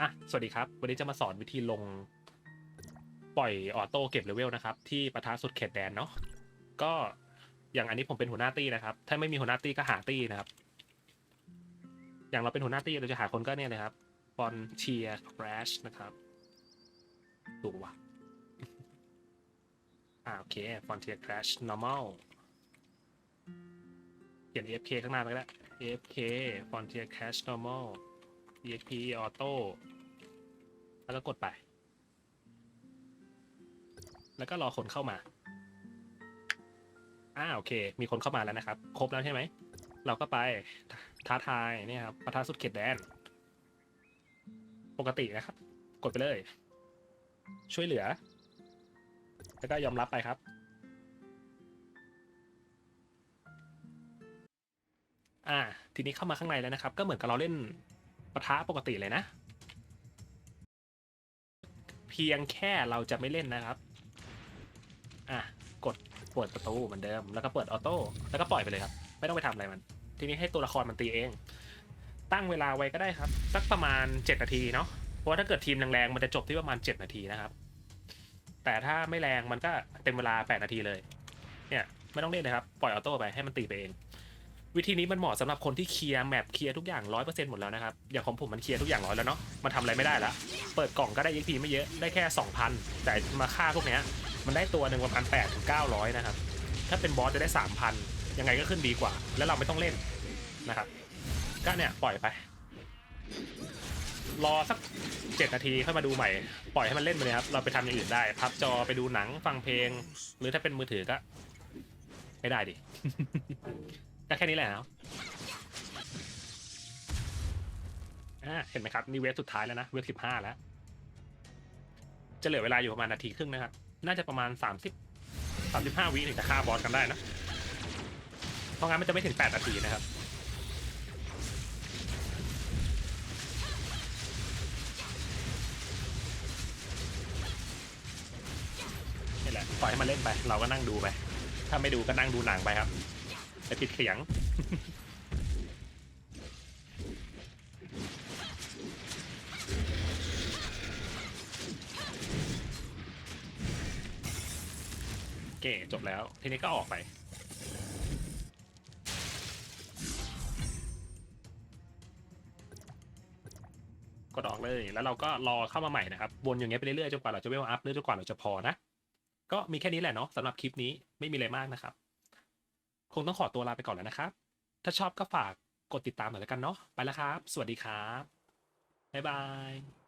อะ สวัสดีครับ วันนี้จะมาสอนวิธีลง ปล่อยออโต้เก็บเลเวลนะครับ ที่ปะทะสุดเขตแดนเนาะ ก็อย่างอันนี้ผมเป็นหัวหน้าตี้นะครับ ถ้าไม่มีหัวหน้าตี้ก็หาตี้นะครับ อย่างเราเป็นหัวหน้าตี้เราจะหาคนก็เนี่ยเลยครับฟอนเชียร์คราชนะครับดูว่ะอ่าโอเคฟอนเทียร์คราช normal เขียน AFK ข้างหน้าไปก็ได้ AFK Frontier Cache Normal EXP Auto แล้วก็กดไป แล้วก็รอคนเข้ามาอ่าโอเค มีคนเข้ามาแล้วนะครับ ครบแล้วใช่ไหม เราก็ไปท้าทายเนี่ยครับประทาสุดเขตแดน ปกตินะครับ กดไปเลย ช่วยเหลือ แล้วก็ยอมรับไปครับอ่าทีนี้เข้ามาข้างในแล้วนะครับ ก็เหมือนกับเราเล่น ปะทะปกติเลยนะ เพียงแค่เราจะไม่เล่นนะครับ อะ กดเปิดประตูเหมือนเดิม แล้วก็เปิดออโต้แล้วก็ปล่อยไปเลยครับ ไม่ต้องไปทำอะไรมัน ทีนี้ให้ตัวละครมันตีเอง ตั้งเวลาไว้ก็ได้ครับ สักประมาณ 7 นาทีเนาะเพราะว่าถ้าเกิดทีมแรงๆมันจะจบที่ประมาณ 7 นาทีนะครับ แต่ถ้าไม่แรงมันก็เต็มเวลา 8 นาทีเลย เนี่ยไม่ต้องเล่นนะครับ ปล่อยออโต้ไปให้มันตีไปเอง วิธีนี้มันเหมาะสำหรับคนที่เคลียร์แมปเคลียร์ทุกอย่างร้อยเปอร์เซ็นต์หมดแล้วนะครับ อย่างของผมมันเคลียร์ทุกอย่างร้อยแล้วเนาะมันทำอะไรไม่ได้ละเปิดกล่องก็ได้ XP ไม่เยอะได้แค่ 2,000 แต่มาฆ่าพวกเนี้ยมันได้ตัวหนึ่งประมาณ8ถึง900 นะครับ ถ้าเป็นบอสจะได้ 3,000 ยังไงก็ขึ้นดีกว่า แล้วเราไม่ต้องเล่นนะครับ ก็เนี่ยปล่อยไป รอสัก 7 นาทีค่อยมาดูใหม่ ปล่อยให้มันเล่นไปเลยครับ เราไปทำอย่างอื่นได้พับจอไปดูหนังฟังเพลง หรือถ้าเป็นมือถือก็ไม่ได้ดิ ก็แค่นี้แหละครับเห็นไหมครับนี่เวฟสุดท้ายแล้วนะเวฟสิบห้าแล้ว จะเหลือเวลาอยู่ประมาณนาทีครึ่งนะครับ น่าจะประมาณสามสิบสามสิบห้าวิถึงจะฆ่าบอสกันได้นะ เพราะงั้นมันจะไม่ถึงแปดนาทีนะครับนี่แหละปล่อยให้มันเล่นไป เราก็นั่งดูไป ถ้าไม่ดูก็นั่งดูหนังไปครับ แต่ปิดเสียง โอเค จบแล้ว ทีนี้ก็ออกไป กดออกเลย แล้วเราก็รอเข้ามาใหม่นะครับ วนอย่างเงี้ยไปเรื่อยๆ จนกว่าเราจะเวลอัพหรือจนกว่าเราจะพอนะ ก็มีแค่นี้แหละเนาะสำหรับคลิปนี้ไม่มีอะไรมากนะครับ คงต้องขอตัวลาไปก่อนแล้วนะครับ ถ้าชอบก็ฝากกดติดตามหน่อยแล้วกันเนาะไปแล้วครับ สวัสดีครับบ๊ายบาย